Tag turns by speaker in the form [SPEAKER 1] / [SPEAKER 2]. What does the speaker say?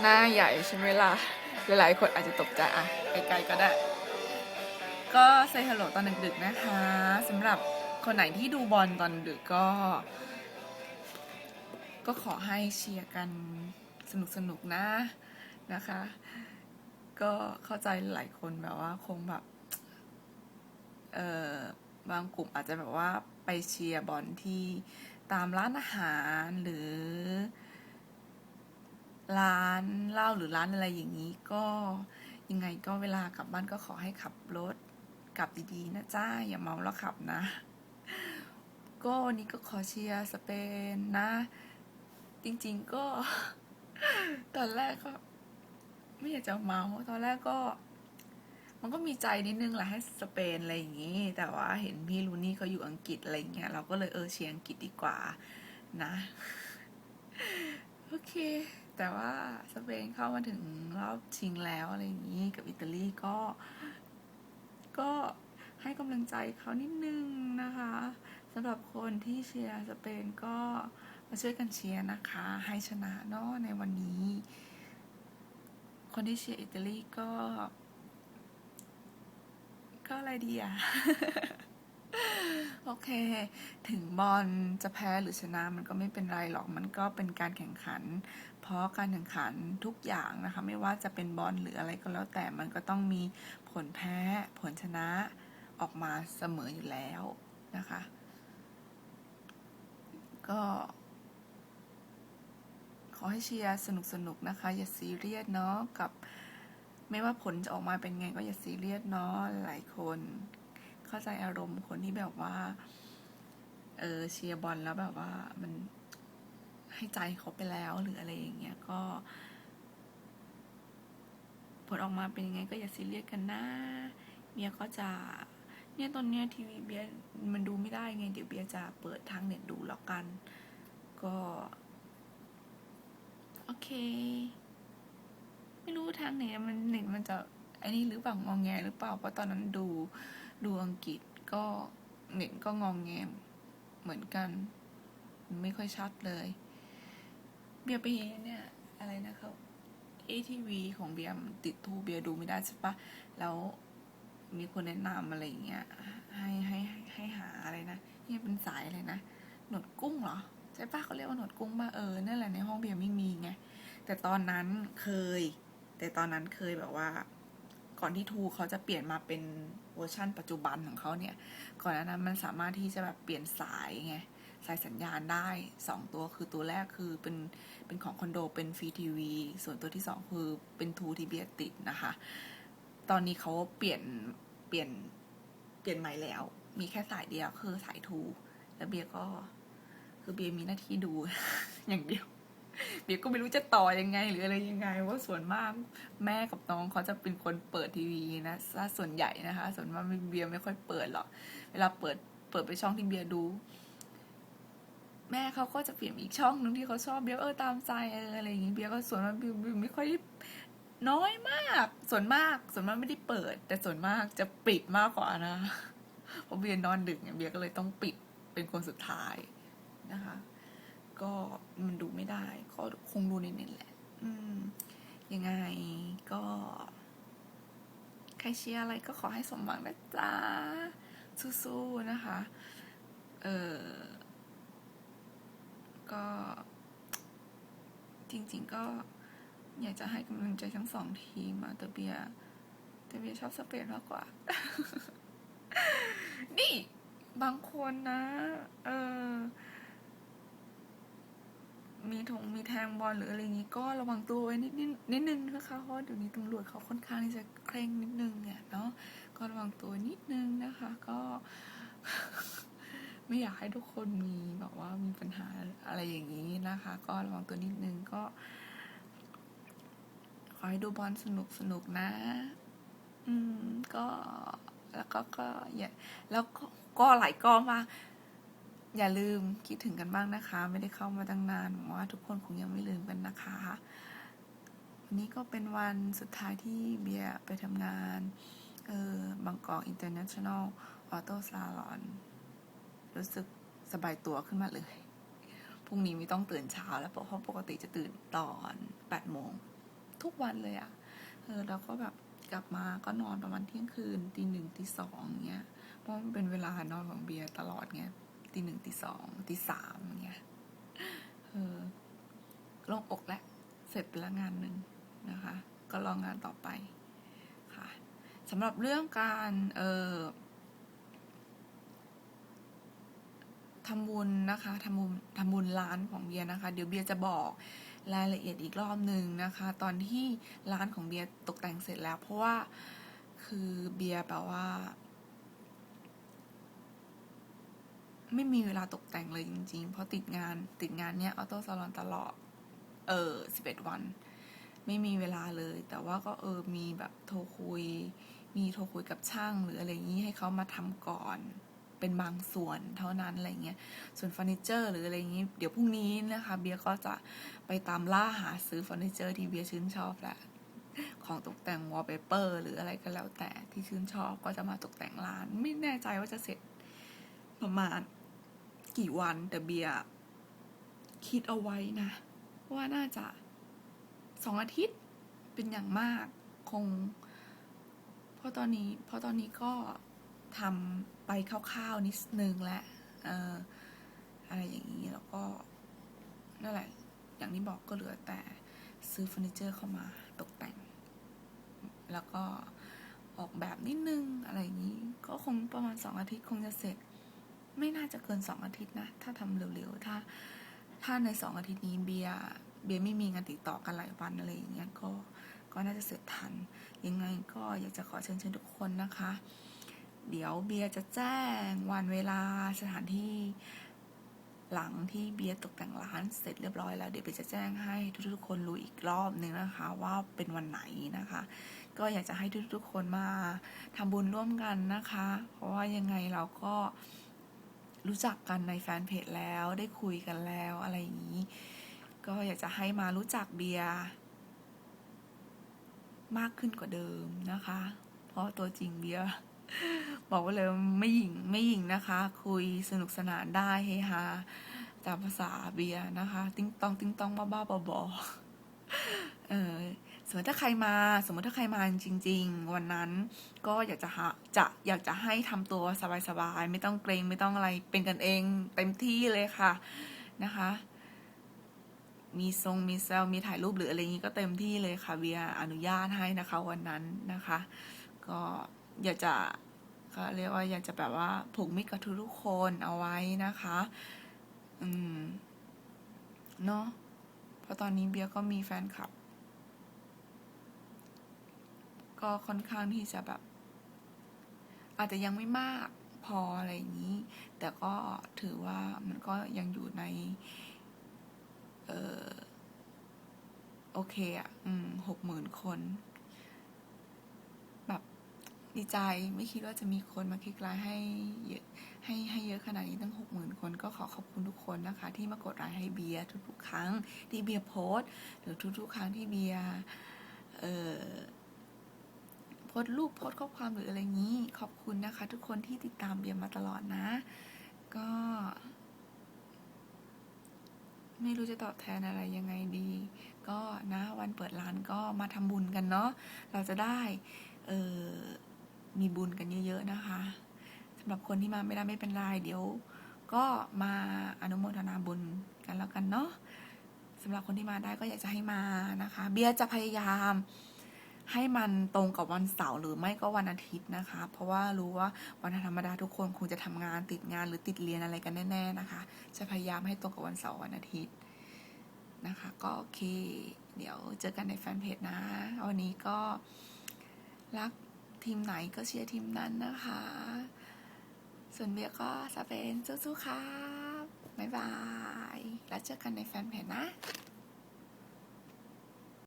[SPEAKER 1] หน้าใหญ่ใช่ไหมล่ะ หลายๆ คนอาจจะตกใจอะไกลๆก็ได้ ก็เซฮัลโหลตอนดึกๆนะคะสำหรับคนไหนที่ดูบอลตอนดึกก็ ก็ขอให้เชียร์กันสนุกๆนะนะคะ ก็เข้าใจหลายคนแบบว่าคงแบบ เออบางกลุ่มอาจจะแบบว่าไปเชียร์บอลที่ตามร้านอาหารหรือ ร้านเหล้าหรือร้านอะไรอย่างนี้ก็ยังไงก็เวลากลับบ้านก็ขอให้ขับรถกลับดีๆนะจ้า อย่าเมาแล้วขับนะ ก็วันนี้ก็ขอเชียร์สเปนนะ จริงๆก็ ตอนแรกก็ ไม่อยากจะเมาตอนแรกก็ มันก็มีใจนิดนึงแหละให้สเปนอะไรอย่างนี้ แต่ว่าเห็นพี่ลูนี่เขาอยู่อังกฤษอะไรอย่างเงี้ยเราก็เลยเออเชียร์อังกฤษดีกว่านะ โอเค แต่ว่าสเปนเข้ามาถึงรอบชิงแล้วอะไรอย่างนี้กับอิตาลีก็ ก็ให้กำลังใจเขานิดนึงนะคะสำหรับคนที่เชียร์สเปนก็มาช่วยกันเชียร์นะคะ ให้ชนะเนาะในวันนี้ คนที่เชียร์อิตาลีก็ ก็อะไรดีอะ โอเค ถึงบอลจะแพ้หรือชนะมันก็ไม่เป็นไรหรอก มันก็เป็นการแข่งขัน เพราะการแข่งขันทุกอย่างนะคะ ไม่ว่าจะเป็นบอลหรืออะไรก็แล้วแต่มันก็ต้องมีผลแพ้ ผลชนะออกมาเสมออยู่แล้วนะคะ ก็ ขอให้เชียร์สนุกๆนะคะ อย่าซีเรียสเนาะกับ ไม่ว่าผลจะออกมาเป็นไงก็อย่าซีเรียสเนาะหลายคน เข้าใจอารมณ์คนที่แบบว่า เออเชียร์บอลแล้วแบบว่ามันให้ใจเขาไปแล้วหรืออะไรอย่างเงี้ยก็ ผลออกมาเป็นยังไงก็อย่าซีเรียสกันนะเบียก็จะเนี่ยตอนเนี้ยทีวีเบียร์มันดูไม่ได้ไง เดี๋ยวเบียร์จะเปิดทางเน็ตดูแล้วกัน ก็ โอเค ไม่รู้ทางไหนมันเน็ตมันจะไอ้นี่หรือเปล่างองแงหรือเปล่าเพราะตอนนั้นดู ดูอังกฤษก็เน็ตก็งองแงมเหมือนกัน ไม่ค่อยชัดเลย เบียร์ไปเนเนี่ย อะไรนะครับ ATV ของเบียร์ติดทูเบียร์ดูไม่ได้ใช่ปะแล้วมีคนแนะนำอะไรอย่างเงี้ยให้ให้ให้ให้หาอะไรนะนี่เป็นสายอะไรนะหนวดกุ้งเหรอใช่ปะเขาเรียกว่าหนวดกุ้งป่ะเออนั่นแหละในห้องเบียร์ไม่มีไงแต่ตอนนั้นเคย แต่ตอนนั้นเคยแบบว่า ก่อนที่ทูเขาจะเปลี่ยนมาเป็นเวอร์ชั่นปัจจุบันของเขาเนี่ย ก่อนหนานั้นมันสามารถที่จะแบบเปลี่ยนสายไงสายสัญญาณได้สองตัวคือตัวแรกคือเป็นเป็นของคอนโดเป็นฟรีทีวีส่วนตัวที่สองคือเป็นทูทีเบียติดนะคะ ตอนนี้เขาเปลี่ยนเปลี่ยนเปลี่ยนใหม่แล้ว มีแค่สายเดียวคือสายทูแล้วเบียก็คือเบียมีหน้าที่ดูอย่างเดียว เบียก็ไม่รู้จะต่อยังไง หรืออะไรยังไงว่าส่วนมากแม่กับน้องเขาจะเป็นคนเปิดทีวีนะซะส่วนใหญ่นะคะ ส่วนมากเบียร์ไม่ค่อยเปิดหรอกเวลาเปิดเปิดไปช่องที่เบียร์ดู แม่เขาก็จะเปลี่ยนอีกช่องหนึ่งที่เขาชอบเบียร์เออตามใจเอออะไรอย่างงี้เบียร์ก็ส่วนมากเบียร์ไม่ค่อยได้น้อยมาก ส่วนมาก ส่วนมากไม่ได้เปิด แต่ส่วนมากจะปิดมากกว่านะเพราะเบียร์นอนดึกเนี่ยเบียร์ก็เลยต้องปิดเป็นคนสุดท้ายนะคะ ก็มันดูไม่ได้ ก็คงดูในเน็ตแหละ อืม ยังไงก็ ใครเชียร์อะไรก็ขอให้สมหวังนะจ๊ะ สู้ๆนะคะ เออก็ จริง ๆ ก็อยากจะให้กำลังใจทั้งสองทีมอะแต่เบียร์แต่เบียชอบสเปนมากกว่า นี่ บางคนนะ เออ มีถงมีแทงบอลหรืออะไรอย่างนี้ก็ระวังตัวไว้นิดนิดนิดนึงนะคะเพราะเดี๋ยวนี้ตำรวจเขาค่อนข้างที่จะเคร่งนิดนึงเนี่ยเนาะก็ระวังตัวนิดนึงนะคะ ก็ ไม่อยากให้ทุกคนมีแบบว่ามีปัญหาอะไรอย่างนี้นะคะ ก็ระวังตัวนิดนึงก็ ขอให้ดูบอลสนุกสนุกนะ อืมก็แล้วก็ก็อย่าแล้วก็ก็หลายกองมา อย่าลืมคิดถึงกันบ้างนะคะ ไม่ได้เข้ามาตั้งนานหวังว่าทุกคนคงยังไม่ลืมกันนะคะวันนี้ก็เป็นวันสุดท้ายที่เบียร์ไปทำงานเออบางกอกอินเตอร์เนชั่นแนลออโต้ซาลอนรู้สึกสบายตัวขึ้นมาเลยพรุ่งนี้ไม่ต้องตื่นเช้าแล้วเพราะปกติจะตื่นตอน8โมงทุกวันเลยอะเออแล้วก็แบบกลับมาก็นอนประมาณเที่ยงคืนตีหนึ่งตีสองเงี้ยเพราะมันเป็นเวลานอนของเบียร์ตลอดเงี้ย ตีหนึ่งตีสองตีสามเงี้ยเออโลงอกแล้วเสร็จไปแล้วงานหนึ่งนะคะ ก็รองงานต่อไปค่ะสำหรับเรื่องการเออทำบุญนะคะทำบุญทำบุญร้านของเบียร์นะคะ เดี๋ยวเบียร์จะบอกรายละเอียดอีกรอบหนึ่งนะคะ ตอนที่ร้านของเบียร์ตกแต่งเสร็จแล้ว เพราะว่าคือเบียร์แบบว่า ไม่มีเวลาตกแต่งเลยจริง ๆ เพราะติดงานติดงานเนี้ยออโต้ซาลอนตลอด เออสิบเอ็ดวัน ไม่มีเวลาเลย แต่ว่าก็เออมีแบบโทรคุย มีโทรคุยกับช่างหรืออะไรอย่างนี้ให้เขามาทำก่อน เป็นบางส่วนเท่านั้นอะไรเงี้ย ส่วนเฟอร์นิเจอร์หรืออะไรอย่างนี้ เดี๋ยวพรุ่งนี้นะคะ เบียร์ก็จะไปตามล่าหาซื้อเฟอร์นิเจอร์ที่เบียร์ชื่นชอบแหละของตกแต่งวอลเปเปอร์หรืออะไรก็แล้วแต่ที่ชื่นชอบก็จะมาตกแต่งร้าน ไม่แน่ใจว่าจะเสร็จประมาณ กี่วันแต่เบียร์คิดเอาไว้นะ ว่าน่าจะสองอาทิตย์เป็นอย่างมากคง เพราะตอนนี้ เพราะตอนนี้ก็ทำไปคร่าวๆนิดนึงแหละเอ่ออะไรอย่างนี้แล้วก็นั่นแหละ อย่างที่บอกก็เหลือแต่ซื้อเฟอร์นิเจอร์เข้ามาตกแต่ง แล้วก็ออกแบบนิดนึงอะไรอย่างนี้ ก็คงประมาณสองอาทิตย์คงจะเสร็จ ไม่น่าจะเกินสองอาทิตย์นะ ถ้าทำเร็วๆ ถ้า ถ้าในสองอาทิตย์นี้เบียเบียไม่มีงานติดต่อกันหลายวันอะไรอย่างเงี้ยก็ก็น่าจะเสร็จทัน ยังไงก็อยากจะขอเชิญชวนทุกคนนะคะ เดี๋ยวเบียจะแจ้งวันเวลาสถานที่หลังที่เบียร์ตกแต่งร้านเสร็จเรียบร้อยแล้ว เดี๋ยวเบียร์จะแจ้งให้ทุกๆคนรู้อีกรอบนึงนะคะ ว่าเป็นวันไหนนะคะ ก็อยากจะให้ทุกๆคนมาทำบุญร่วมกันนะคะ เพราะว่ายังไงเราก็ รู้จักกันในแฟนเพจแล้วได้คุยกันแล้วอะไรอย่างนี้ ก็อยากจะให้มารู้จักเบียร์มากขึ้นกว่าเดิมนะคะ เพราะตัวจริงเบียร์บอกว่าเลยไม่หญิงไม่หญิงนะคะ คุยสนุกสนานได้เฮฮาตามภาษาเบียร์นะคะ ติ้งตองติ้งตองบ้าบ้าบอๆเออ สมมติถ้าใครมา สมมติถ้าใครมาจริง ๆ วันนั้นก็อยากจะหาจะอยากจะให้ทำตัวสบายๆไม่ต้องเกรงไม่ต้องอะไรเป็นกันเองเต็มที่เลยค่ะนะคะ มีทรงมีเซลมีถ่ายรูปหรืออะไรอย่างนี้ก็เต็มที่เลยค่ะเบียอนุญาตให้นะคะ วันนั้นนะคะ ก็อยากจะเขาเรียกว่าอยากจะแบบว่าผูกมิตรกับทุกๆคนเอาไว้นะคะ อืมเนาะเพราะตอนนี้เบียก็มีแฟนคลับ ก็ค่อนข้างที่จะแบบ อาจจะยังไม่มากพออะไรอย่างนี้ แต่ก็ถือว่ามันก็ยังอยู่ใน เออโอเคอะ อืมหกหมื่นคน แบบดีใจไม่คิดว่าจะมีคนมาคลิกไลค์ให้เยอะให้ให้เยอะขนาดนี้ตั้งหกหมื่นคนก็ขอขอบคุณทุกคนนะคะ ที่มากดไลค์ให้เบียร์ทุกๆครั้งที่เบียร์โพสต์หรือทุกๆ ครั้งที่เบียร์เอ่อ พสต์รูปโพสต์ข้อความหรืออะไรงนี้ ขอบคุณนะคะ ทุกคนที่ติดตามเบียร์มาตลอดนะ ก็ ไม่รู้จะตอบแทนอะไรยังไงดี ก็นะวันเปิดร้านก็มาทำบุญกันเนาะเราจะได้เออมีบุญกันเยอะๆนะคะสำหรับคนที่มาไม่ได้ไม่เป็นไรเดี๋ยว ก็มาอนุโมทนาบุญกันแล้วกันเนาะสำหรับคนที่มาได้ก็อยากจะให้มานะคะ เบียร์จะพยายาม ให้มันตรงกับวันเสาร์หรือไม่ก็วันอาทิตย์นะคะ เพราะว่ารู้ว่าวันธรรมดาทุกคนคงจะทำงานติดงานหรือติดเรียนอะไรกันแน่ ๆนะคะ จะพยายามให้ตรงกับวันเสาร์วันอาทิตย์นะคะ ก็โอเค เดี๋ยวเจอกันในแฟนเพจนะ วันนี้ก็รักทีมไหนก็เชียร์ทีมนั้นนะคะ ส่วนเบียก็สเปนสู้ๆครับบ๊ายบาย แล้วเจอกันในแฟนเพจนะ